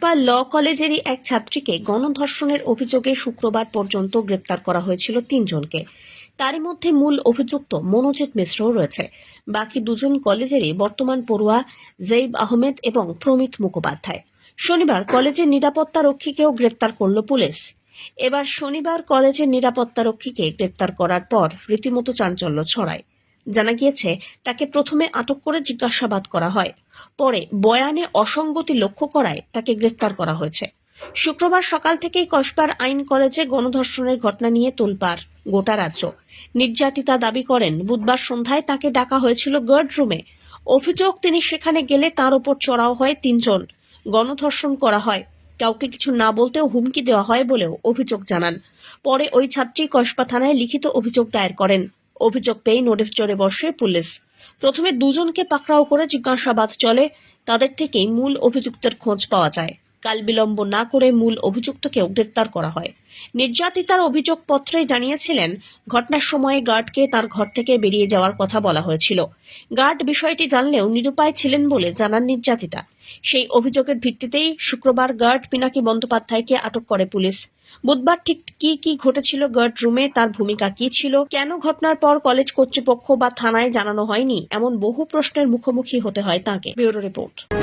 বা ল কলেজেরই এক ছাত্রীকে গণধর্ষণের অভিযোগে শুক্রবার পর্যন্ত গ্রেপ্তার করা হয়েছিল তিনজনকে। তারই মধ্যে মূল অভিযুক্ত মনোজিৎ মিশ্রও রয়েছে। বাকি দুজন কলেজেরই বর্তমান পড়ুয়া জৈব আহমেদ এবং প্রমিত মুখোপাধ্যায়। শনিবার কলেজের নিরাপত্তা রক্ষীকেও গ্রেপ্তার করল পুলিশ। এবার শনিবার কলেজের নিরাপত্তা রক্ষীকে গ্রেপ্তার করার পর রীতিমতো চাঞ্চল্য ছড়ায়। জানা গিয়েছে, তাকে প্রথমে আটক করে জিজ্ঞাসাবাদ করা হয়। পরে বয়ানে অসঙ্গতি লক্ষ্য করায় তাকে গ্রেপ্তার করা হয়েছে। শুক্রবার সকাল থেকেই কসবার আইন কলেজে গণধর্ষণের ঘটনা নিয়ে তোলপাড় গোটা রাজ্য। নির্যাতিতা দাবি করেন, বুধবার সন্ধ্যায় তাকে ডাকা হয়েছিল গার্ড রুমে। অভিযোগ, তিনি সেখানে গেলে তার উপর চড়াও হয় তিনজন। গণধর্ষণ করা হয়। কাউকে কিছু না বলতেও হুমকি দেওয়া হয় বলেও অভিযোগ জানান। পরে ওই ছাত্রী কসবা থানায় লিখিত অভিযোগ দায়ের করেন। অভিযোগ পেয়ে নোটিশ চড়ে বসে পুলিশ। প্রথমে দুজনকে পাকড়াও করে জিজ্ঞাসাবাদ চলে, তাদের থেকেই মূল অভিযুক্তের খোঁজ পাওয়া যায়। কাল বিলম্ব না করে মূল অভিযুক্তকেও গ্রেপ্তার করা হয়। নির্যাতিতার অভিযোগপত্রে জানিয়েছিলেন, ঘটনার সময়ে গার্ডকে তার ঘর থেকে বেরিয়ে যাওয়ার কথা বলা হয়েছিল। গার্ড বিষয়টি জানলেও নিরুপায় ছিলেন বলে জানান নির্যাতিতা। সেই অভিযোগের ভিত্তিতেই শুক্রবার গার্ড পিনাকি বন্দ্যোপাধ্যায়কে আটক করে পুলিশ। বুধবার ঠিক কি কি ঘটেছিল গার্ড রুমে, তার ভূমিকা কি ছিল, কেন ঘটনার পর কলেজ কর্তৃপক্ষ বা থানায় জানানো হয়নি, এমন বহু প্রশ্নের মুখোমুখি হতে হয় তাঁকে। Bureau report.